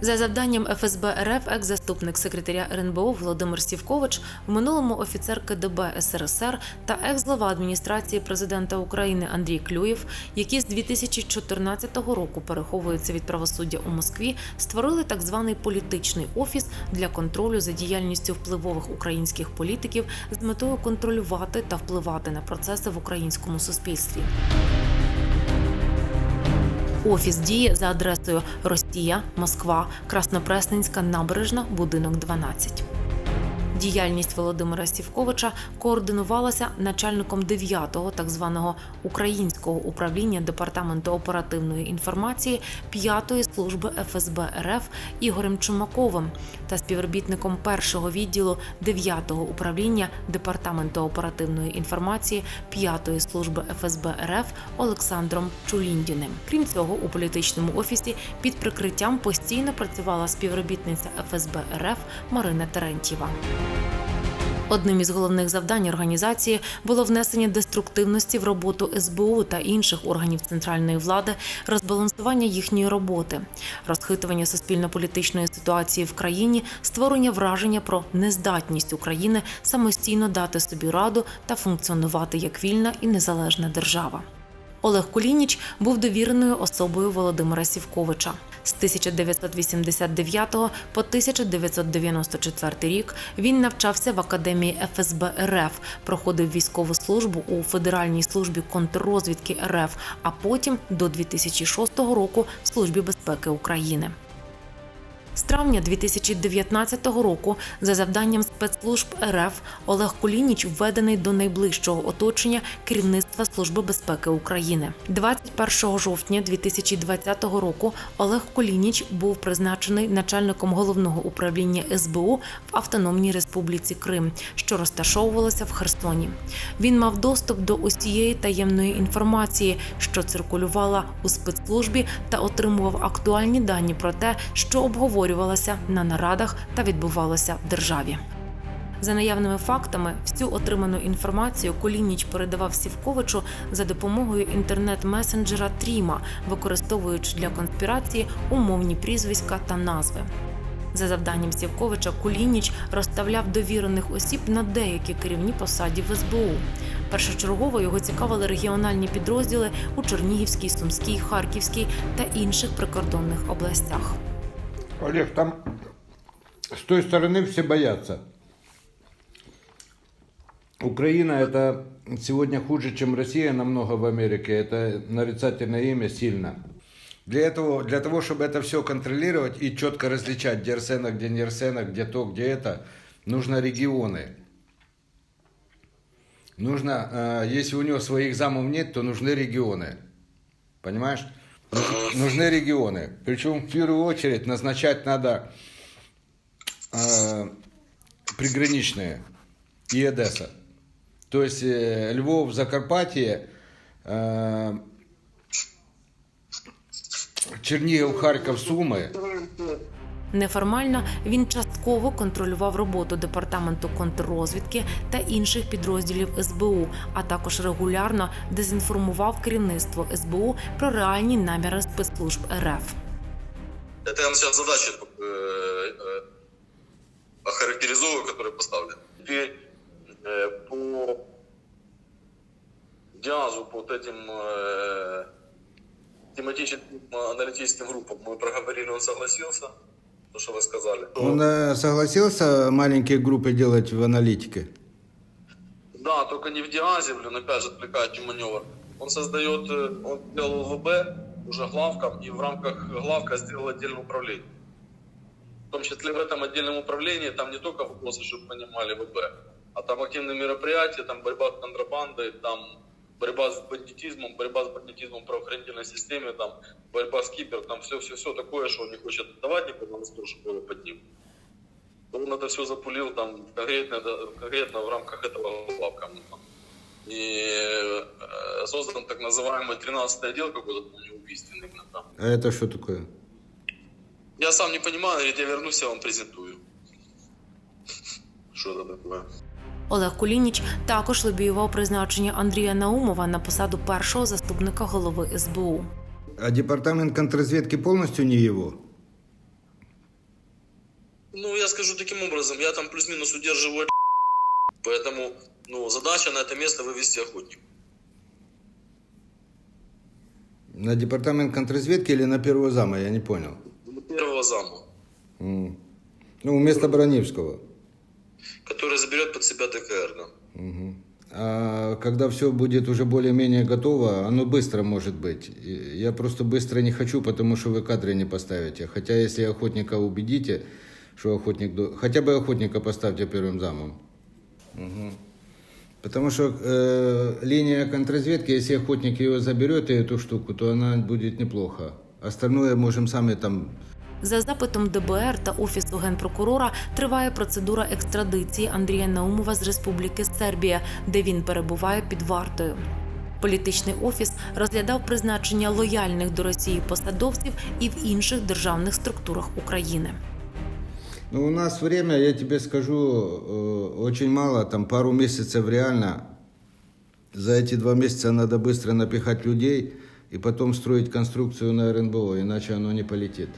За завданням ФСБ РФ, екс-заступник секретаря РНБО Володимир Сівкович, в минулому офіцер КДБ СРСР та екс-глава адміністрації президента України Андрій Клюєв, які з 2014 року переховуються від правосуддя у Москві, створили так званий політичний офіс для контролю за діяльністю впливових українських політиків з метою контролювати та впливати на процеси в українському суспільстві. Офіс діє за адресою Росія, Москва, Краснопресненська набережна, будинок 12. Діяльність Володимира Сівковича координувалася начальником 9-го так званого українського управління департаменту оперативної інформації 5-ї служби ФСБ РФ Ігорем Чумаковим та співробітником першого відділу 9-го управління департаменту оперативної інформації 5-ї служби ФСБ РФ Олександром Чуліндіним. Крім цього, у політичному офісі під прикриттям постійно працювала співробітниця ФСБ РФ Марина Терентьєва. Одним із головних завдань організації було внесення деструктивності в роботу СБУ та інших органів центральної влади, розбалансування їхньої роботи, розхитування суспільно-політичної ситуації в країні, створення враження про нездатність України самостійно дати собі раду та функціонувати як вільна і незалежна держава. Олег Кулініч був довіреною особою Володимира Сівковича. З 1989 по 1994 рік він навчався в академії ФСБ РФ, проходив військову службу у Федеральній службі контррозвідки РФ, а потім до 2006 року в Службі безпеки України. З травня 2019 року за завданням спецслужб РФ Олег Кулініч введений до найближчого оточення керівництва Служби безпеки України. 21 жовтня 2020 року Олег Кулініч був призначений начальником головного управління СБУ в Автономній Республіці Крим, що розташовувалося в Херсоні. Він мав доступ до усієї таємної інформації, що циркулювала у спецслужбі, та отримував актуальні дані про те, що обговорювалося на нарадах та відбувалося в державі. За наявними фактами, всю отриману інформацію Колініч передавав Сівковичу за допомогою інтернет-месенджера Тріма, використовуючи для конспірації умовні прізвиська та назви. За завданням Сівковича Кулініч розставляв довірених осіб на деякі керівні посаді в СБУ. Першочергово його цікавили регіональні підрозділи у Чернігівській, Сумській, Харківській та інших прикордонних областях. Олег, там с той стороны все боятся. Украина это сегодня хуже, чем Россия намного в Америке. Это нарицательное имя сильно. Для, этого, для того, чтобы это все контролировать и четко различать, где Арсена, где не Арсена, где то, где это, нужно регионы. Нужно, э, если у него своих замов нет, то нужны регионы. Понимаешь? Нуж- Нужны регионы. Причем в первую очередь назначать надо э, приграничные и Одесса. То есть э, Львов, Закарпатье, э, Чернігів, Харків, Суми. Неформально він частково контролював роботу департаменту контррозвідки та інших підрозділів СБУ, а також регулярно дезінформував керівництво СБУ про реальні наміри спецслужб РФ. Это я вам сейчас задачи э, э, охарактеризую, которые поставлены. Теперь э, по диазу, по вот этим э, тематическим аналитическим группам мы проговорили, он согласился, то, что вы сказали. Он э, согласился маленькие группы делать в аналитике? Да, только не в диазе, блин, опять же отвлекающий маневр. Он создает, э, он делал ВБ уже главком, и в рамках главка сделал отдельное управление. В том числе в этом отдельном управлении там не только вопросы, чтобы понимали ВБ, а там активные мероприятия, там борьба с контрабандой, там борьба с бандитизмом, борьба с бандитизмом в правоохранительной системе, там борьба с кибер, там все-все-все такое, что он не хочет отдавать никуда на стол, чтобы его под ним. Он это все запулил там конкретно, конкретно в рамках этого главка. И э, создан так называемый 13 отдел какой-то, помню, убийственный. блин, там. А это что такое? Я сам не понимаю, говорит, я вернусь, я вам презентую. Что это такое? Олег Кулініч також лобіював призначення Андрія Наумова на посаду першого заступника голови СБУ. А департамент контрразведки полностью не его? Ну, я скажу таким образом, я там плюс-минус удерживаю поэтому, ну, задача на это место вывести охотник. На департамент контрразведки или на первого зама, я не понял. Первого зама, М. Ну, вместо Бронивского. Который заберет под себя ТКР, да. Мгм. А когда все будет уже более-менее готово, оно быстро может быть. Я просто быстро не хочу, потому что вы кадры не поставите. Хотя если охотника убедите, что охотник... Хотя бы охотника поставьте первым замом. Мгм. Потому что э, линия контрразведки, если охотник ее заберет, и эту штуку, то она будет неплохо. Остальное можем сами там За запитом ДБР та Офісу генпрокурора триває процедура екстрадиції Андрія Наумова з Республіки Сербія, де він перебуває під вартою. Політичний офіс розглядав призначення лояльних до Росії посадовців і в інших державних структурах України. Ну, у нас время, я тебе скажу, э, очень мало, там пару месяцев реально. За эти два месяца надо быстро напихать людей и потом строить конструкцию на РНБО, иначе оно не полетит.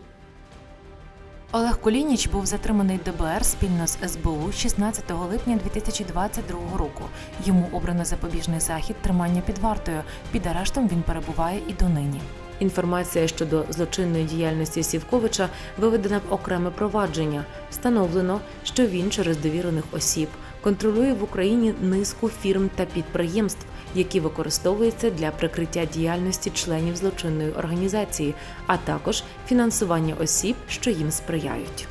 Олег Колініч був затриманий ДБР спільно з СБУ 16 липня 2022 року. Йому обрано запобіжний захід тримання під вартою. Під арештом він перебуває і донині. Інформація щодо злочинної діяльності Сівковича виведена в окреме провадження. Встановлено, що він через довірених осіб контролює в Україні низку фірм та підприємств, які використовуються для прикриття діяльності членів злочинної організації, а також фінансування осіб, що їм сприяють.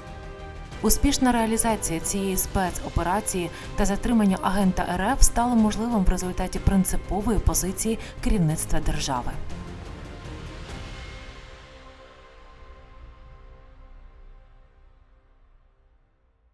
Успішна реалізація цієї спецоперації та затримання агента РФ стало можливим в результаті принципової позиції керівництва держави.